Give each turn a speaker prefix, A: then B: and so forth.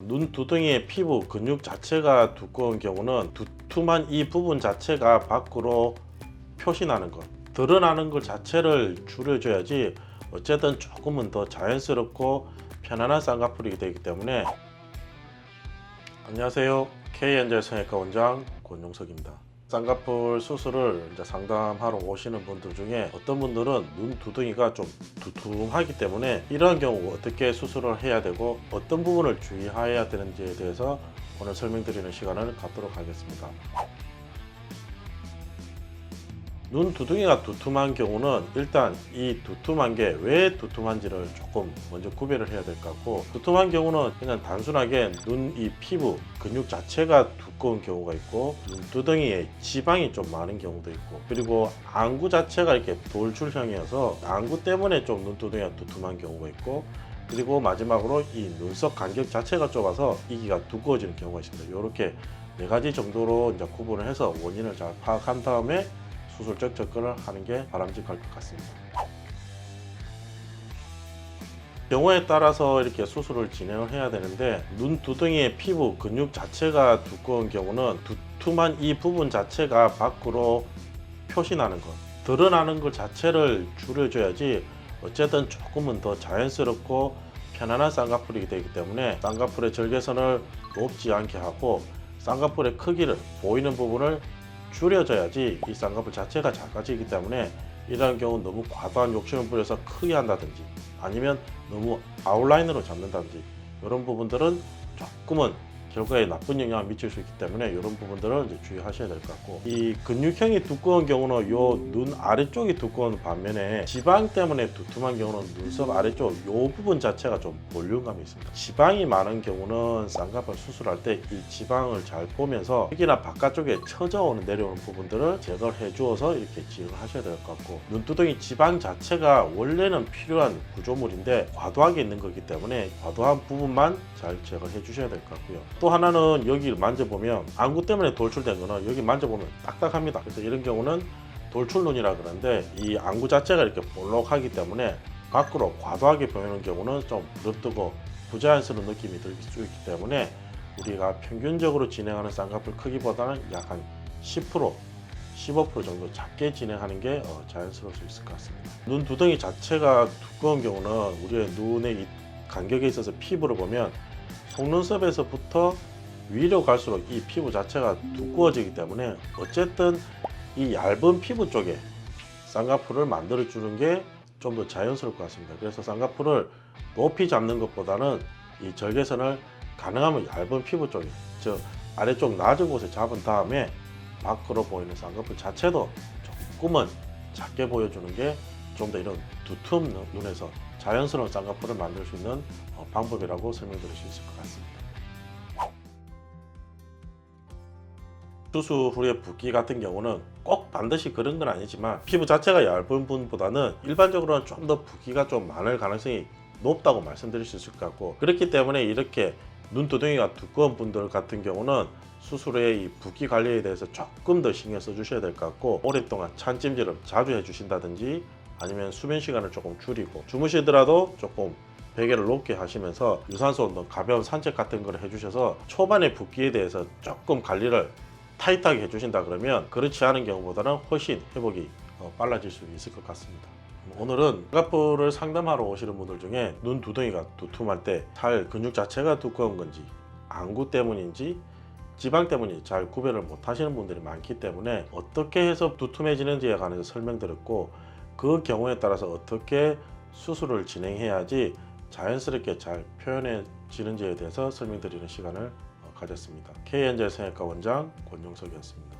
A: 눈 두덩이의 피부 근육 자체가 두꺼운 경우는 두툼한 이 부분 자체가 밖으로 표시나는 것, 드러나는 것 자체를 줄여줘야지 어쨌든 조금은 더 자연스럽고 편안한 쌍꺼풀이 되기 때문에 안녕하세요. K엔젤 성형외과 원장 권용석입니다. 쌍꺼풀 수술을 이제 상담하러 오시는 분들 중에 어떤 분들은 눈 두덩이가 좀 두툼하기 때문에 이러한 경우 어떻게 수술을 해야 되고 어떤 부분을 주의해야 되는지에 대해서 오늘 설명드리는 시간을 갖도록 하겠습니다. 눈 두덩이가 두툼한 경우는 일단 이 두툼한 게 왜 두툼한지를 조금 먼저 구별을 해야 될 것 같고 두툼한 경우는 그냥 단순하게 눈 이 피부 근육 자체가 두꺼운 경우가 있고 눈 두덩이에 지방이 좀 많은 경우도 있고 그리고 안구 자체가 이렇게 돌출형이어서 안구 때문에 좀 눈 두덩이가 두툼한 경우가 있고 그리고 마지막으로 이 눈썹 간격 자체가 좁아서 이기가 두꺼워지는 경우가 있습니다. 이렇게 네 가지 정도로 이제 구분을 해서 원인을 잘 파악한 다음에 수술적 접근을 하는 게 바람직할 것 같습니다. 경우에 따라서 이렇게 수술을 진행을 해야 되는데 눈 두덩이의 피부 근육 자체가 두꺼운 경우는 두툼한 이 부분 자체가 밖으로 표시나는 것, 드러나는 것 자체를 줄여줘야지 어쨌든 조금은 더 자연스럽고 편안한 쌍꺼풀이 되기 때문에 쌍꺼풀의 절개선을 높지 않게 하고 쌍꺼풀의 크기를 보이는 부분을 줄여져야지 이 쌍꺼풀 자체가 작아지기 때문에 이러한 경우 너무 과도한 욕심을 부려서 크게 한다든지 아니면 너무 아웃라인으로 잡는다든지 이런 부분들은 조금은 결과에 나쁜 영향을 미칠 수 있기 때문에 이런 부분들을 이제 주의하셔야 될 것 같고 이 근육형이 두꺼운 경우는 요 눈 아래쪽이 두꺼운 반면에 지방 때문에 두툼한 경우는 눈썹 아래쪽 요 부분 자체가 좀 볼륨감이 있습니다. 지방이 많은 경우는 쌍꺼풀 수술할 때 이 지방을 잘 보면서 특히나 바깥쪽에 처져오는 내려오는 부분들을 제거를 해주어서 이렇게 지혈을 하셔야 될 것 같고 눈두덩이 지방 자체가 원래는 필요한 구조물인데 과도하게 있는 거기 때문에 과도한 부분만 잘 제거해 주셔야 될 것 같고요. 또 하나는 여기를 만져보면 안구 때문에 돌출된 거는 여기 만져보면 딱딱합니다. 그래서 이런 경우는 돌출눈이라 그러는데 이 안구 자체가 이렇게 볼록하기 때문에 밖으로 과도하게 보이는 경우는 좀 부릅뜨고 부자연스러운 느낌이 들 수 있기 때문에 우리가 평균적으로 진행하는 쌍꺼풀 크기보다는 약 한 10% 15% 정도 작게 진행하는 게 어, 자연스러울 수 있을 것 같습니다. 눈 두덩이 자체가 두꺼운 경우는 우리의 눈의 이 간격에 있어서 피부를 보면 속눈썹에서부터 위로 갈수록 이 피부 자체가 두꺼워지기 때문에 어쨌든 이 얇은 피부 쪽에 쌍꺼풀을 만들어 주는 게 좀 더 자연스러울 것 같습니다. 그래서 쌍꺼풀을 높이 잡는 것보다는 이 절개선을 가능하면 얇은 피부 쪽에 즉 아래쪽 낮은 곳에 잡은 다음에 밖으로 보이는 쌍꺼풀 자체도 조금은 작게 보여주는 게 좀 더 이런 두툼 눈에서 자연스러운 쌍꺼풀을 만들 수 있는 어, 방법이라고 설명드릴 수 있을 것 같습니다. 수술 후에 붓기 같은 경우는 꼭 반드시 그런 건 아니지만 피부 자체가 얇은 분보다는 일반적으로는 좀 더 붓기가 좀 많을 가능성이 높다고 말씀드릴 수 있을 것 같고 그렇기 때문에 이렇게 눈두덩이가 두꺼운 분들 같은 경우는 수술 후에 이 붓기 관리에 대해서 조금 더 신경 써 주셔야 될 것 같고 오랫동안 찬찜질을 자주 해 주신다든지 아니면 수면 시간을 조금 줄이고 주무시더라도 조금 베개를 높게 하시면서 유산소 운동, 가벼운 산책 같은 걸 해주셔서 초반에 붓기에 대해서 조금 관리를 타이트하게 해주신다 그러면 그렇지 않은 경우보다는 훨씬 회복이 어, 빨라질 수 있을 것 같습니다. 오늘은 쌍꺼풀을 상담하러 오시는 분들 중에 눈 두덩이가 두툼할 때 살 근육 자체가 두꺼운 건지 안구 때문인지 지방 때문인지 잘 구별을 못 하시는 분들이 많기 때문에 어떻게 해서 두툼해지는지에 관해서 설명드렸고 그 경우에 따라서 어떻게 수술을 진행해야지 자연스럽게 잘 표현해지는지에 대해서 설명드리는 시간을 어, 가졌습니다. K엔젤 성형외과 원장 권용석이었습니다.